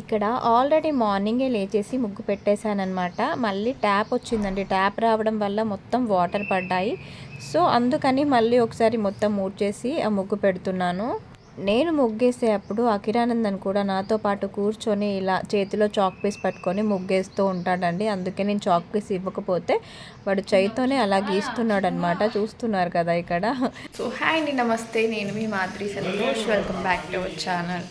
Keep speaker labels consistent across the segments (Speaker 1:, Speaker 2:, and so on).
Speaker 1: ఇక్కడ ఆల్రెడీ మార్నింగే లేచేసి ముగ్గు పెట్టేశానమాట మళ్ళీ ట్యాప్ వచ్చిందండి. ట్యాప్ రావడం వల్ల మొత్తం వాటర్ పడ్డాయి. సో అందుకని మళ్ళీ ఒకసారి మొత్తం మూడ్చేసి ఆ ముగ్గు పెడుతున్నాను. నేను ముగ్గేసే అప్పుడు అఖిరానందన్ కూడా నాతో పాటు కూర్చొని ఇలా చేతిలో చాక్ పీస్ పట్టుకొని ముగ్గేస్తూ ఉంటాడండి. అందుకే నేను చాక్ పీస్ ఇవ్వకపోతే వాడు చేయితోనే అలా గీస్తున్నాడు అనమాట చూస్తున్నారు కదా ఇక్కడ.
Speaker 2: సో హాయ్ అండి. నమస్తే. నేను మీ Madri Santosh. Welcome back to our channel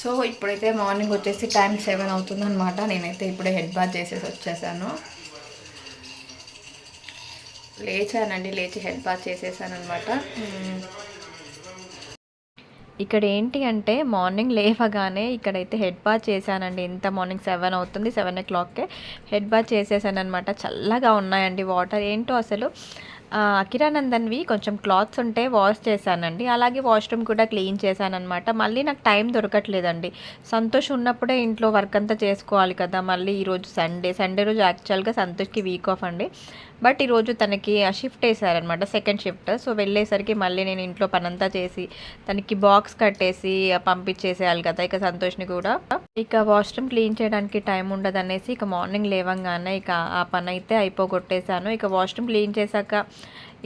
Speaker 2: so ఇప్పుడైతే మార్నింగ్ వచ్చేసి టైం సెవెన్ అవుతుందనమాట నేనైతే ఇప్పుడే హెడ్ బాత్ చేసేసి వచ్చేసాను. లేచానండి లేచి హెడ్ బాత్ చేసేసాను అనమాట
Speaker 1: ఇక్కడ ఏంటి అంటే మార్నింగ్ లేవగానే ఇక్కడైతే హెడ్ బాత్ చేశానండి. ఇంత మార్నింగ్ సెవెన్ అవుతుంది సెవెన్ ఓ క్లాక్కే హెడ్ బాత్ చేసేసాను అనమాట చల్లగా ఉన్నాయండి వాటర్. ఏంటో అసలు అకిరానందన్వి కొంచెం క్లాత్స్ ఉంటే వాష్ చేశానండి. అలాగే వాష్రూమ్ కూడా క్లీన్ చేశానమాట మళ్ళీ నాకు టైం దొరకట్లేదండి. సంతోష్ ఉన్నప్పుడే ఇంట్లో వర్క్ అంతా చేసుకోవాలి కదా. మళ్ళీ ఈరోజు సండే. సండే రోజు యాక్చువల్గా సంతోష్కి వీక్ ఆఫ్ అండి. బట్ ఈరోజు తనకి షిఫ్ట్ వేసారనమాట సెకండ్ షిఫ్ట్ సో వెళ్ళేసరికి మళ్ళీ నేను ఇంట్లో పనంతా చేసి తనకి బాక్స్ కట్టేసి పంపించేసేయాలి కదా ఇక సంతోష్ని కూడా. ఇక వాష్రూమ్ క్లీన్ చేయడానికి టైం ఉండదు అనేసి ఇక మార్నింగ్ లేవంగానే ఇక ఆ పని అయితే అయిపోగొట్టేశాను. ఇక వాష్రూమ్ క్లీన్ చేశాక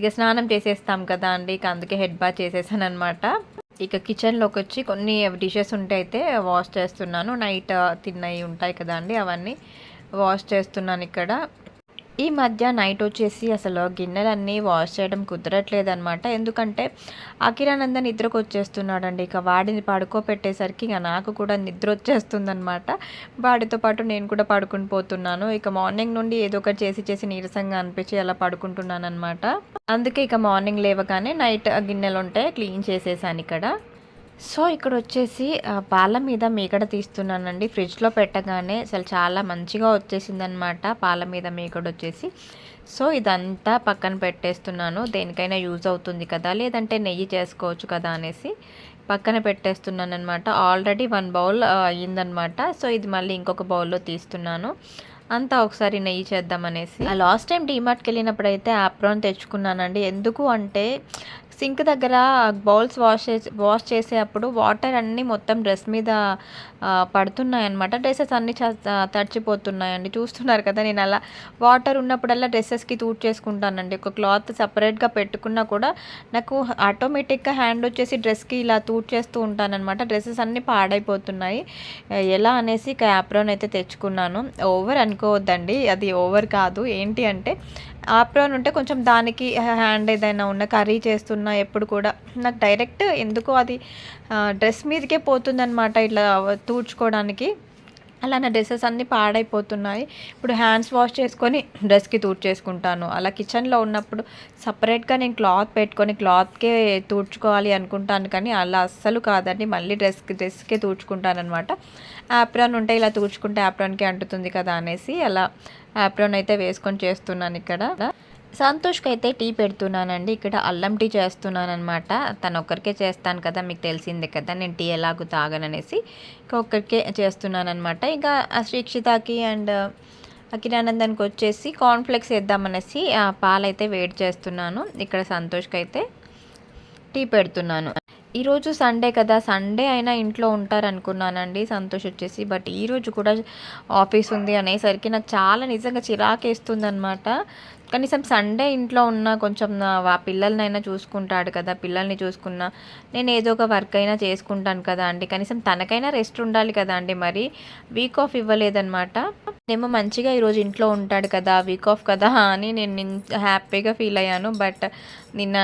Speaker 1: ఇక స్నానం చేసేస్తాం కదా అండి ఇక అందుకే హెడ్ బాత్ చేసేసాను అనమాట ఇక కిచెన్లోకి వచ్చి కొన్ని డిషెస్ ఉంటే అయితే వాష్ చేస్తున్నాను. నైట్ తిన్నవి ఉంటాయి కదా అండి అవన్నీ వాష్ చేస్తున్నాను ఇక్కడ. ఈ మధ్య నైట్ వచ్చేసి అసలు గిన్నెలన్నీ వాష్ చేయడం కుదరట్లేదనమాట ఎందుకంటే అకిరానంద నిద్రకు వచ్చేస్తున్నాడండి ఇక వాడిని పడుకోపెట్టేసరికి ఇక నాకు కూడా నిద్ర వచ్చేస్తుందనమాట వాడితో పాటు నేను కూడా పడుకుని పోతున్నాను. ఇక మార్నింగ్ నుండి ఏదో ఒకటి చేసి చేసి నీరసంగా అనిపించి అలా పడుకుంటున్నాను అనమాట అందుకే ఇక మార్నింగ్ లేవగానే నైట్ గిన్నెలు ఉంటాయి క్లీన్ చేసేసాను ఇక్కడ. సో ఇక్కడ వచ్చేసి పాల మీద మీగడ తీస్తున్నానండి. ఫ్రిడ్జ్లో పెట్టగానే అసలు చాలా మంచిగా వచ్చేసిందనమాట పాల మీద మీగడ వచ్చేసి సో ఇదంతా పక్కన పెట్టేస్తున్నాను. దేనికైనా యూజ్ అవుతుంది కదా లేదంటే నెయ్యి చేసుకోవచ్చు కదా అనేసి పక్కన పెట్టేస్తున్నాను అనమాట ఆల్రెడీ వన్ బౌల్ అయ్యిందనమాట సో ఇది మళ్ళీ ఇంకొక బౌల్లో తీస్తున్నాను. అంతా ఒకసారి నెయ్యి చేద్దామనేసి. లాస్ట్ టైం డీమార్ట్కి వెళ్ళినప్పుడు అయితే ఆప్రాన్ తెచ్చుకున్నానండి. ఎందుకు అంటే సింక్ దగ్గర బౌల్స్ వాష్ చేసి వాష్ చేసేటప్పుడు వాటర్ అన్నీ మొత్తం డ్రెస్ మీద పడుతున్నాయి అనమాట డ్రెస్సెస్ అన్నీ తడిచిపోతున్నాయండి. చూస్తున్నారు కదా నేను అలా వాటర్ ఉన్నప్పుడల్లా డ్రెస్సెస్కి తూట్ చేసుకుంటానండి. ఒక క్లాత్ సపరేట్గా పెట్టుకున్నా కూడా నాకు ఆటోమేటిక్గా హ్యాండ్ వచ్చేసి డ్రెస్కి ఇలా తూట్ చేస్తూ ఉంటానన్నమాట. డ్రెస్సెస్ అన్నీ పాడైపోతున్నాయి. ఎలా అనేసి ఇక యాప్రాన్ అయితే తెచ్చుకున్నాను. ఓవర్ అనుకోవద్దండి. అది ఓవర్ కాదు. ఏంటి అంటే ఆప్రాన్ ఉంటే కొంచెం దానికి హ్యాండ్ ఏదైనా ఉన్న కర్రీ చేస్తున్నా ఎప్పుడు కూడా. నాకు డైరెక్ట్ ఎందుకో అది డ్రెస్ మీదకే పోతుందన్నమాట ఇట్లా తూడ్చుకోవడానికి. అలా నా డ్రెస్సెస్ అన్నీ పాడైపోతున్నాయి. ఇప్పుడు హ్యాండ్స్ వాష్ చేసుకొని డ్రెస్కి తూడ్చేసుకుంటాను. అలా కిచెన్లో ఉన్నప్పుడు సపరేట్గా నేను క్లాత్ పెట్టుకొని క్లాత్కే తూడ్చుకోవాలి అనుకుంటాను. కానీ అలా అస్సలు కాదండి. మళ్ళీ డ్రెస్కి డ్రెస్కే తూడ్చుకుంటాను అనమాట యాప్రాన్ ఉంటే ఇలా తూడ్చుకుంటే యాప్రాన్కి అంటుతుంది కదా అనేసి అలా యాప్రోన్ అయితే వేసుకొని చేస్తున్నాను ఇక్కడ. సంతోష్కి అయితే టీ పెడుతున్నానండి. ఇక్కడ అల్లం టీ చేస్తున్నాను అనమాట తను ఒక్కరికే చేస్తాను కదా మీకు తెలిసిందే కదా నేను టీ ఎలాగో తాగననేసి ఇంకా ఒక్కరికే చేస్తున్నాను అనమాట ఇంకా ఆ శ్రీక్షితకి అండ్ అఖిలానందానికి వచ్చేసి కాన్ఫ్లెక్స్ వేద్దామనేసి ఆ పాలైతే వేడి చేస్తున్నాను. ఇక్కడ సంతోష్కి అయితే టీ పెడుతున్నాను. ఈరోజు సండే కదా సండే అయినా ఇంట్లో ఉంటారు అనుకున్నానండి సంతోష్ వచ్చేసి. బట్ ఈరోజు కూడా ఆఫీస్ ఉంది అనేసరికి నాకు చాలా నిజంగా చిరాకేస్తుంది అనమాట కనీసం సండే ఇంట్లో ఉన్న కొంచెం ఆ పిల్లలనైనా చూసుకుంటాడు కదా పిల్లల్ని చూసుకున్నా నేను ఏదో ఒక వర్క్ అయినా చేసుకుంటాను కదా అండి. కనీసం తనకైనా రెస్ట్ ఉండాలి కదా అండి మరి. వీక్ ఆఫ్ ఇవ్వలేదన్నమాట. ఏమో మంచిగా ఈరోజు ఇంట్లో ఉంటాడు కదా వీక్ ఆఫ్ కదా అని నేను హ్యాపీగా ఫీల్ అయ్యాను. బట్ నిన్న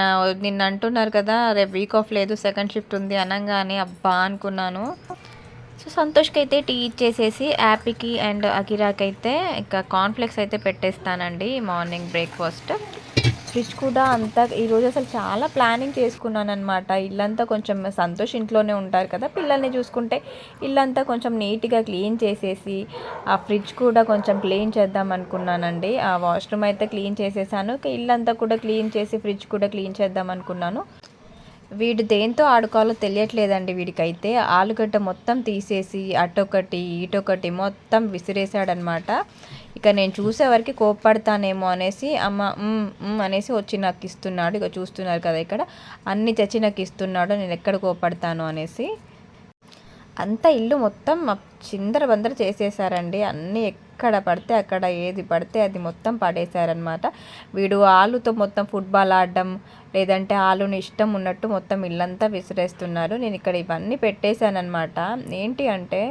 Speaker 1: నిన్న అంటున్నారు కదా రేపు వీక్ ఆఫ్ లేదు సెకండ్ షిఫ్ట్ ఉంది అనగానే అబ్బా అనుకున్నాను. సో సంతోష్కి అయితే టీ ఇచ్చేసేసి యాపీకి అండ్ అకిరాకి అయితే ఇంకా కాన్ఫ్లెక్స్ అయితే పెట్టేస్తానండి మార్నింగ్ బ్రేక్ఫాస్ట్ ఫ్రిడ్జ్ కూడా అంతా ఈరోజు అసలు చాలా ప్లానింగ్ చేసుకున్నాను అనమాట ఇల్లంతా కొంచెం సంతోష్ ఇంట్లోనే ఉంటారు కదా పిల్లల్ని చూసుకుంటే ఇల్లంతా కొంచెం నీట్గా క్లీన్ చేసేసి ఆ ఫ్రిడ్జ్ కూడా కొంచెం క్లీన్ చేద్దాం అనుకున్నానండి. ఆ వాష్రూమ్ అయితే క్లీన్ చేసేసాను. ఇల్లంతా కూడా క్లీన్ చేసి ఫ్రిడ్జ్ కూడా క్లీన్ చేద్దాం అనుకున్నాను. వీడు దేంతో ఆడుకోవాలో తెలియట్లేదండి వీడికైతే. ఆలుగడ్డ మొత్తం తీసేసి అటొకటి ఇటొకటి మొత్తం విసిరేసాడనమాట ఇక నేను చూసేవరకు కోప్పడతానేమో అనేసి అమ్మ అనేసి వచ్చి నాకు ఇస్తున్నాడు. ఇక చూస్తున్నారు కదా ఇక్కడ. అన్ని తెచ్చి నాకు ఇస్తున్నాడు. నేను ఎక్కడ కోప్పడతాను అనేసి. అంతా ఇల్లు మొత్తం చిందర బందర చేసేసారండి అన్నీ ఎక్కడ పడితే అక్కడ ఏది పడితే అది మొత్తం పడేశారనమాట వీడు ఆలుతో మొత్తం ఫుట్బాల్ ఆడడం లేదంటే ఆలుని ఇష్టం ఉన్నట్టు మొత్తం ఇల్లంతా విసిరేస్తున్నారు. నేను ఇక్కడ ఇవన్నీ పెట్టేశానమాట ఏంటి అంటే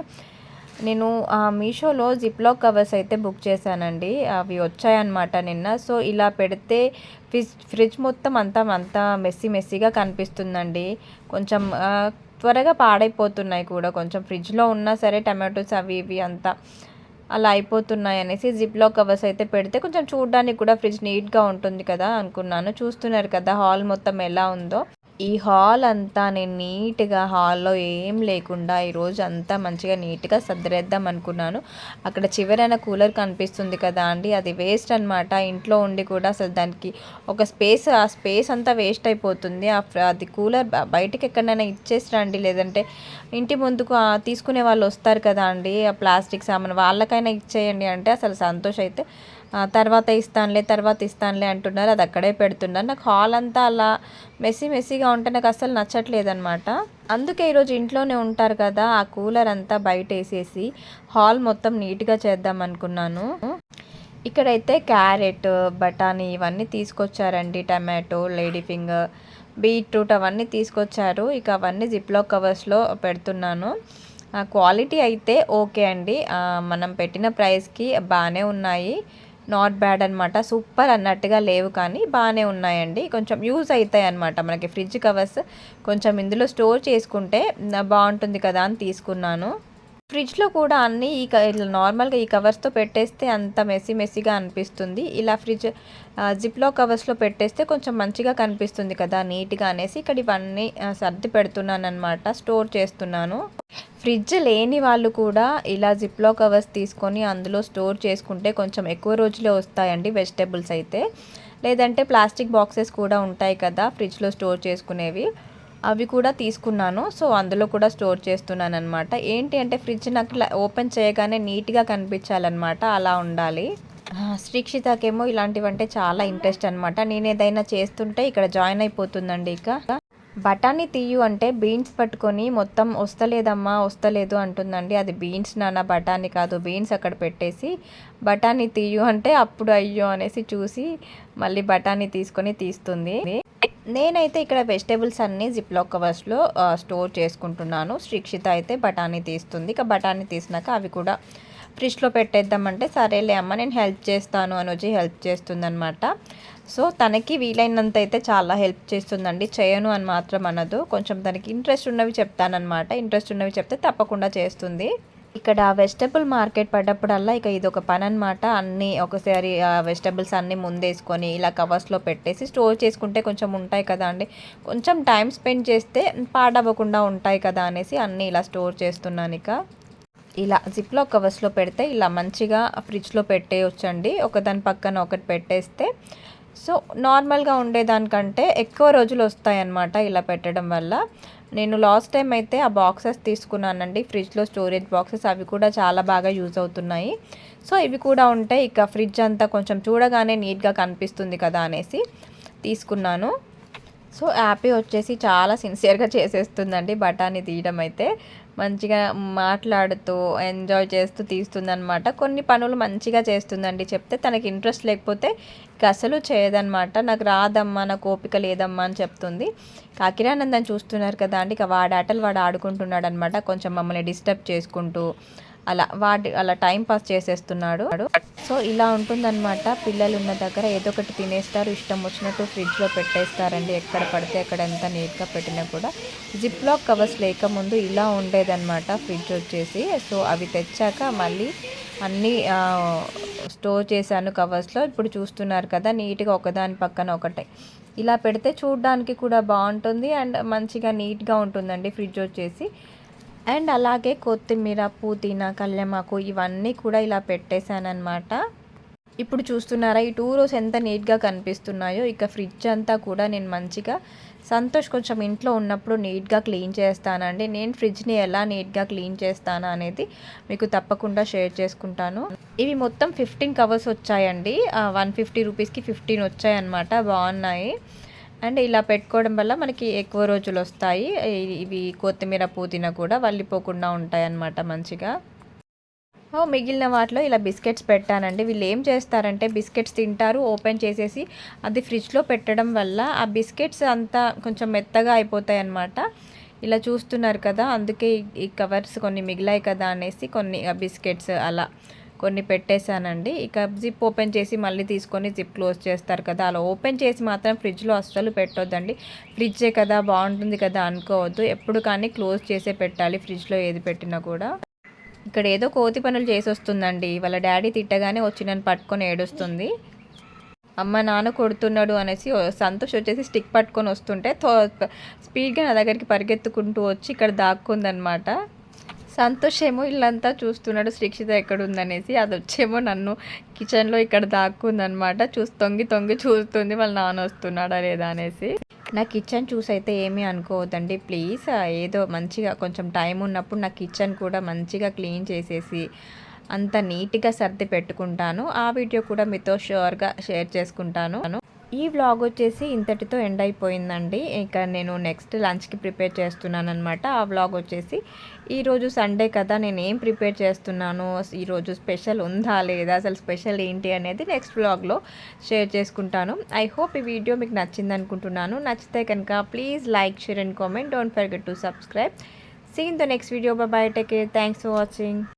Speaker 1: నేను ఆ, మీషోలో జిప్లాక్ కవర్స్ అయితే బుక్ చేశానండి. అవి వచ్చాయన్నమాట నిన్న. సో ఇలా పెడితే ఫ్రిడ్జ్ ఫ్రిడ్జ్ మొత్తం అంతా అంతా మెస్సీ మెస్సీగా కనిపిస్తుందండి. కొంచెం త్వరగా పాడైపోతున్నాయి కూడా. కొంచెం ఫ్రిడ్జ్లో ఉన్నా సరే టమాటోస్ అవి ఇవి అంతా. అలా అయిపోతున్నాయి అనేసి జిప్లో కవర్స్ అయితే పెడితే కొంచెం చూడడానికి కూడా ఫ్రిడ్జ్ నీట్గా ఉంటుంది కదా అనుకున్నాను. చూస్తున్నారు కదా హాల్ మొత్తం ఎలా ఉందో. ఈ హాల్ అంతా నేను నీట్గా హాల్లో ఏం లేకుండా ఈరోజు అంతా మంచిగా నీట్గా సర్దిరేద్దాం అనుకున్నాను. అక్కడ చివరైన కూలర్ కనిపిస్తుంది కదా అండి అది వేస్ట్ అనమాట ఇంట్లో ఉండి కూడా అసలు దానికి ఒక స్పేస్ ఆ స్పేస్ అంతా వేస్ట్ అయిపోతుంది. ఆ అది కూలర్ బయటకు ఎక్కడైనా ఇచ్చేసి రండి లేదంటే ఇంటి ముందుకు తీసుకునే వాళ్ళు వస్తారు కదా అండి ఆ ప్లాస్టిక్ సామాన్ వాళ్ళకైనా ఇచ్చేయండి అంటే అసలు సంతోష్ అయితే తర్వాత ఇస్తానులే తర్వాత ఇస్తానులే అంటున్నారు. అది అక్కడే పెడుతున్నారు. నాకు హాల్ అంతా అలా మెస్సీ మెస్సీగా ఉంటే నాకు అసలు నచ్చట్లేదు అనమాట అందుకే ఈరోజు ఇంట్లోనే ఉంటారు కదా ఆ కూలర్ అంతా బయట వేసేసి హాల్ మొత్తం నీట్గా చేద్దాం అనుకున్నాను. ఇక్కడైతే క్యారెట్ బఠానీ ఇవన్నీ తీసుకొచ్చారండి. టమాటో లేడీ ఫింగర్ బీట్రూట్ అవన్నీ తీసుకొచ్చారు. ఇక అవన్నీ జిప్లో కవర్స్లో పెడుతున్నాను. క్వాలిటీ అయితే ఓకే అండి. మనం పెట్టిన ప్రైస్కి బాగానే ఉన్నాయి. నాట్ బ్యాడ్ అనమాట సూపర్ అన్నట్టుగా లేవు కానీ బాగానే ఉన్నాయండి. కొంచెం యూజ్ అవుతాయి అనమాట మనకి ఫ్రిడ్జ్ కవర్స్. కొంచెం ఇందులో స్టోర్ చేసుకుంటే బాగుంటుంది కదా అని తీసుకున్నాను. ఫ్రిడ్జ్లో కూడా అన్నీ ఈ క- ఇట్లా నార్మల్గా ఈ కవర్స్తో పెట్టేస్తే అంత మెస్సీ మెస్సీగా అనిపిస్తుంది. ఇలా ఫ్రిడ్జ్ జిప్లో కవర్స్లో పెట్టేస్తే కొంచెం మంచిగా కనిపిస్తుంది కదా నీట్గా అనేసి ఇక్కడ ఇవన్నీ సర్ది పెడుతున్నాను అనమాట స్టోర్ చేస్తున్నాను. ఫ్రిడ్జ్ లేని వాళ్ళు కూడా ఇలా జిప్లో కవర్స్ తీసుకొని అందులో స్టోర్ చేసుకుంటే కొంచెం ఎక్కువ రోజులే వస్తాయండి వెజిటేబుల్స్ అయితే. లేదంటే ప్లాస్టిక్ బాక్సెస్ కూడా ఉంటాయి కదా ఫ్రిడ్జ్లో స్టోర్ చేసుకునేవి. అవి కూడా తీసుకున్నాను. సో అందులో కూడా స్టోర్ చేస్తున్నాను అనమాట ఏంటి అంటే ఫ్రిడ్జ్ నాకు ఓపెన్ చేయగానే నీట్గా కనిపించాలన్నమాట. అలా ఉండాలి. శ్రీక్షితకేమో ఇలాంటివంటే చాలా ఇంట్రెస్ట్ అనమాట నేను ఏదైనా చేస్తుంటే ఇక్కడ జాయిన్ అయిపోతుందండి ఇక. బఠానీ తీయు అంటే బీన్స్ పట్టుకొని మొత్తం వస్తలేదమ్మా వస్తలేదు అంటుందండి. అది బీన్స్ నాన్న బఠానీ కాదు బీన్స్ అక్కడ పెట్టేసి బఠానీ తీయు అంటే అప్పుడు అయ్యో అనేసి చూసి మళ్ళీ బఠానీ తీసుకొని తీస్తుంది. నేనైతే ఇక్కడ వెజిటేబుల్స్ అన్నీ జిప్లో కవర్స్లో స్టోర్ చేసుకుంటున్నాను. శ్రీక్షిత అయితే బఠానీ తీస్తుంది. ఇక బఠానీ తీసినాక అవి కూడా ఫ్రిడ్జ్లో పెట్టేద్దామంటే సరేలే అమ్మ నేను హెల్ప్ చేస్తాను. అని వచ్చి హెల్ప్ చేస్తుందనమాట సో తనకి వీలైనంత అయితే చాలా హెల్ప్ చేస్తుందండి. చేయను అని మాత్రం అనదు. కొంచెం తనకి ఇంట్రెస్ట్ ఉన్నవి చెప్తానమాట ఇంట్రెస్ట్ ఉన్నవి చెప్తే తప్పకుండా చేస్తుంది. ఇక్కడ వెజిటబుల్ మార్కెట్ పడ్డప్పుడల్లా ఇక ఇది ఒక పని అనమాట అన్నీ ఒకసారి వెజిటబుల్స్ అన్నీ ముందేసుకొని ఇలా కవర్స్లో పెట్టేసి స్టోర్ చేసుకుంటే కొంచెం ఉంటాయి కదా అండి. కొంచెం టైం స్పెండ్ చేస్తే పాడవ్వకుండా ఉంటాయి కదా అనేసి అన్నీ ఇలా స్టోర్ చేస్తున్నాను ఇక. ఇలా జిప్లో కవర్స్లో పెడితే ఇలా మంచిగా ఫ్రిడ్జ్లో పెట్టేయొచ్చండి. ఒకదాని పక్కన ఒకటి పెట్టేస్తే సో నార్మల్గా ఉండేదానికంటే ఎక్కువ రోజులు వస్తాయన్నమాట ఇలా పెట్టడం వల్ల. నేను లాస్ట్ టైం అయితే ఆ బాక్సెస్ తీసుకున్నానండి. ఫ్రిడ్జ్లో స్టోరేజ్ బాక్సెస్ అవి కూడా చాలా బాగా యూజ్ అవుతున్నాయి. సో ఇవి కూడా ఉంటాయి ఇక ఫ్రిడ్జ్ అంతా కొంచెం చూడగానే నీట్గా కనిపిస్తుంది కదా అనేసి తీసుకున్నాను. సో యాపీ వచ్చేసి చాలా సిన్సియర్గా చేసేస్తుందండి బఠానీ తీయడం అయితే. మంచిగా మాట్లాడుతూ ఎంజాయ్ చేస్తూ తీస్తుందనమాట కొన్ని పనులు మంచిగా చేస్తుందండి చెప్తే తనకి ఇంట్రెస్ట్ లేకపోతే ఇక అసలు చేయదనమాట నాకు రాదమ్మా నాకు ఓపిక లేదమ్మా అని చెప్తుంది. కాకిరానందని చూస్తున్నారు కదా అండి ఇక వాడాటలు వాడు ఆడుకుంటున్నాడు అనమాట కొంచెం మమ్మల్ని డిస్టర్బ్ చేసుకుంటూ అలా వాడి అలా టైం పాస్ చేసేస్తున్నాడు. సో ఇలా ఉంటుందన్నమాట. పిల్లలు ఉన్న దగ్గర ఏదో ఒకటి తినేస్తారు. ఇష్టం వచ్చినట్టు ఫ్రిడ్జ్లో పెట్టేస్తారండి. ఎక్కడ పడితే అక్కడ ఎంత నీట్గా పెట్టినా కూడా. జిప్ లాక్ కవర్స్ లేకముందు ఇలా ఉండేదన్నమాట ఫ్రిడ్జ్ వచ్చేసి. సో అవి తెచ్చాక మళ్ళీ అన్నీ స్టోర్ చేశాను కవర్స్లో ఇప్పుడు చూస్తున్నారు కదా నీట్గా ఒకదాని పక్కన ఒకటే. ఇలా పెడితే చూడడానికి కూడా బాగుంటుంది. అండ్ మంచిగా నీట్గా ఉంటుందండి ఫ్రిడ్జ్ వచ్చేసి. అండ్ అలాగే కొత్తిమీర పుదీనా కళ్యామాకు ఇవన్నీ కూడా ఇలా పెట్టేశానమాట ఇప్పుడు చూస్తున్నారా ఈ టూ రోస్ ఎంత నీట్గా కనిపిస్తున్నాయో ఇక ఫ్రిడ్జ్ అంతా కూడా నేను మంచిగా సంతోష్ కొంచెం ఇంట్లో ఉన్నప్పుడు నీట్గా క్లీన్ చేస్తానండి. నేను ఫ్రిడ్జ్ని ఎలా నీట్గా క్లీన్ చేస్తాను అనేది మీకు తప్పకుండా షేర్ చేసుకుంటాను. ఇవి మొత్తం ఫిఫ్టీన్ కవర్స్ వచ్చాయండి. వన్ ఫిఫ్టీ రూపీస్కి ఫిఫ్టీన్ వచ్చాయన్నమాట. బాగున్నాయి. అండ్ ఇలా పెట్టుకోవడం వల్ల మనకి ఎక్కువ రోజులు వస్తాయి. ఇవి కొత్తిమీర పుదీనా కూడా వల్లిపోకుండా ఉంటాయి అన్నమాట మంచిగా. ఓ, మిగిలిన వాటిలో ఇలా బిస్కెట్స్ పెట్టానండి. వీళ్ళు ఏం చేస్తారంటే బిస్కెట్స్ తింటారు ఓపెన్ చేసేసి అది ఫ్రిడ్జ్లో పెట్టడం వల్ల ఆ బిస్కెట్స్ అంతా కొంచెం మెత్తగా అయిపోతాయి అన్నమాట ఇలా చూస్తున్నారు కదా అందుకే ఈ- ఈ కవర్స్ కొన్ని మిగిలాయి కదా అనేసి కొన్ని బిస్కెట్స్ అలా కొన్ని పెట్టేశానండి. ఇక జిప్ ఓపెన్ చేసి మళ్ళీ తీసుకొని జిప్ క్లోజ్ చేస్తారు కదా. అలా ఓపెన్ చేసి మాత్రం ఫ్రిడ్జ్లో అస్సలు పెట్టొద్దండి. ఫ్రిడ్జే కదా బాగుంటుంది కదా అనుకోవద్దు. ఎప్పుడు కానీ క్లోజ్ చేసే పెట్టాలి ఫ్రిడ్జ్లో ఏది పెట్టినా కూడా. ఇక్కడ ఏదో కోతి పనులు చేసి వస్తుందండి. వాళ్ళ డాడీ తిట్టగానే వచ్చి నన్ను పట్టుకొని ఏడుస్తుంది. అమ్మ నాన్న కొడుతున్నాడు అనేసి సంతోష్ వచ్చేసి స్టిక్ పట్టుకొని వస్తుంటే స్పీడ్గా నా దగ్గరికి పరిగెత్తుకుంటూ వచ్చి ఇక్కడ దాక్కుందనమాట. సంతోష్ ఏమో ఇల్లంతా చూస్తున్నాడు శ్రీక్షిత ఎక్కడుందనేసి. అది వచ్చేమో నన్ను కిచెన్లో ఇక్కడ దాక్కుందనమాట చూసి తొంగి తొంగి చూస్తుంది వాళ్ళ నాన్న వస్తున్నాడా లేదా అనేసి. నా కిచెన్ చూసి అయితే ఏమీ అనుకోవద్దండి. ప్లీజ్ ఏదో మంచిగా కొంచెం టైం ఉన్నప్పుడు నా కిచెన్ కూడా మంచిగా క్లీన్ చేసేసి అంత నీట్గా సర్ది పెట్టుకుంటాను. ఆ వీడియో కూడా మీతో షూర్గా షేర్ చేసుకుంటాను. ఈ వ్లాగ్ వచ్చేసి ఇంతటితో ఎండ్ అయిపోయిందండి. ఇక నేను నెక్స్ట్ లంచ్కి ప్రిపేర్ చేస్తున్నాను అనమాట ఆ వ్లాగ్ వచ్చేసి ఈరోజు సండే కదా నేను ఏం ప్రిపేర్ చేస్తున్నాను? ఈరోజు స్పెషల్ ఉందా లేదా? అసలు స్పెషల్ ఏంటి అనేది నెక్స్ట్ వ్లాగ్లో షేర్ చేసుకుంటాను. ఐ హోప్ ఈ వీడియో మీకు నచ్చింది అనుకుంటున్నాను. నచ్చితే కనుక please like share and comment don't forget to subscribe see in the next video bye take care thanks for watching